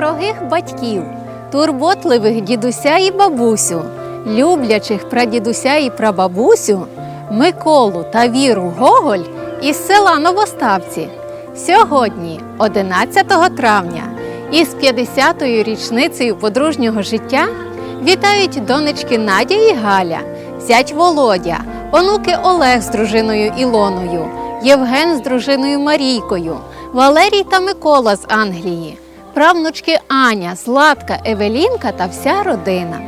дорогих батьків, турботливих дідуся і бабусю, люблячих прадідуся і прабабусю, Миколу та Віру Гоголь із села Новоставці. Сьогодні, 11 травня, із 50-ю річницею подружнього життя вітають донечки Надя і Галя, зять Володя, онуки Олег з дружиною Ілоною, Євген з дружиною Марійкою, Валерій та Микола з Англії, правнучки Аня, Златка, Евелінка та вся родина.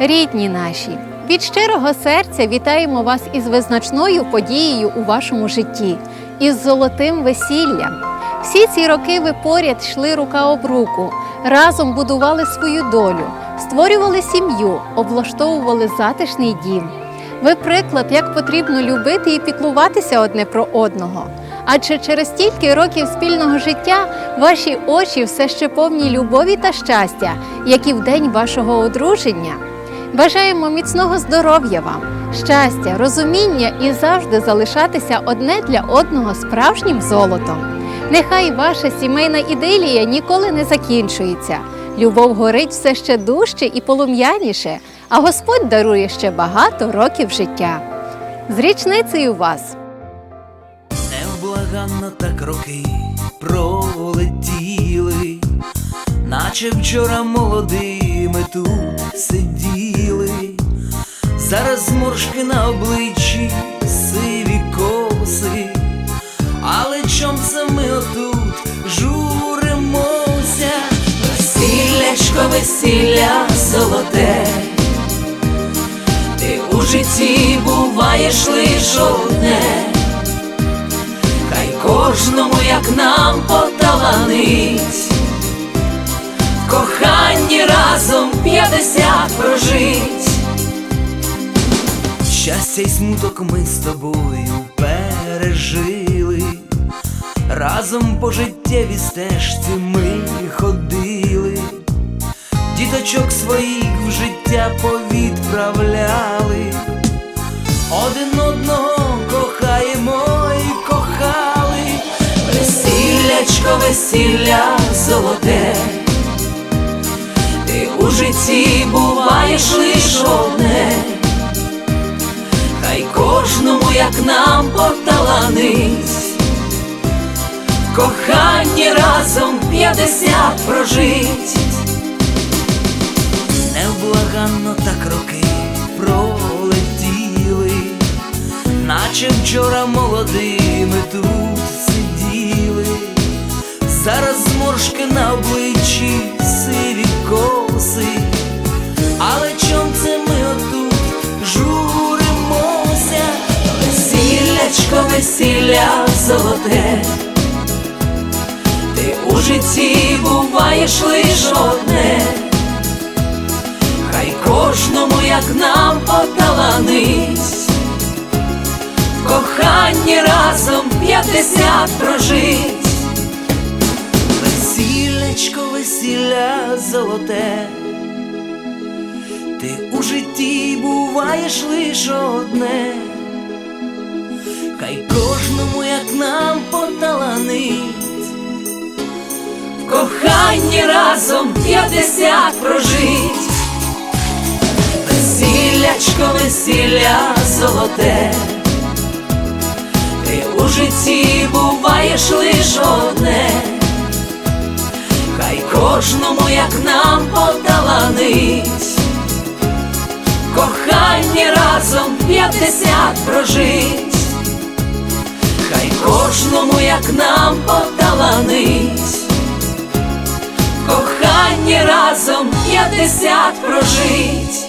Рідні наші, від щирого серця вітаємо вас із визначною подією у вашому житті, із золотим весіллям. Всі ці роки ви поряд йшли рука об руку, разом будували свою долю, створювали сім'ю, облаштовували затишний дім. Ви приклад, як потрібно любити і піклуватися одне про одного. Адже через стільки років спільного життя ваші очі все ще повні любові та щастя, як і в день вашого одруження. Бажаємо міцного здоров'я вам, щастя, розуміння і завжди залишатися одне для одного справжнім золотом. Нехай ваша сімейна ідилія ніколи не закінчується. Любов горить все ще дужче і полум'яніше, а Господь дарує ще багато років життя. З річницею вас! Невблаганно так роки пролетіли, наче вчора молодими тут сиділи, зараз зморшки на обличчі, сиві коси, але чом це ми отут журимося? Весіллячко, весілля золоте. Ти у житті буваєш лиш одне, як нам поталанить, в коханні разом п'ятдесят прожить. Щастя й смуток ми з тобою пережили, разом по життєвій стежці ми ходили. Діточок своїх в життя повідправляли, весіллячко, весілля золоте, ти у житті буваєш лиш одне, хай кожному, як нам поталанить. Коханні разом п'ятдесят прожить. Невблаганно так роки пролетіли, наче вчора молодими тут зараз зморшки на обличчі, сиві коси, але чом це ми отут журимося, весіллячко, весілля золоте. Ти у житті буваєш лиш одне. Хай кожному, як нам поталанить, в коханні разом п'ятдесят прожить, весіллячко, весілля золоте, ти у житті буваєш лиш одне, хай кожному, як нам поталанить. В коханні разом п'ятдесят прожить. Весіллячко, весілля золоте, ти у житті буваєш лиш одне, кожному, як нам поталанить, кохання разом п'ятдесят прожить, хай кожному, як нам поталанить. кохання разом п'ятдесят прожить.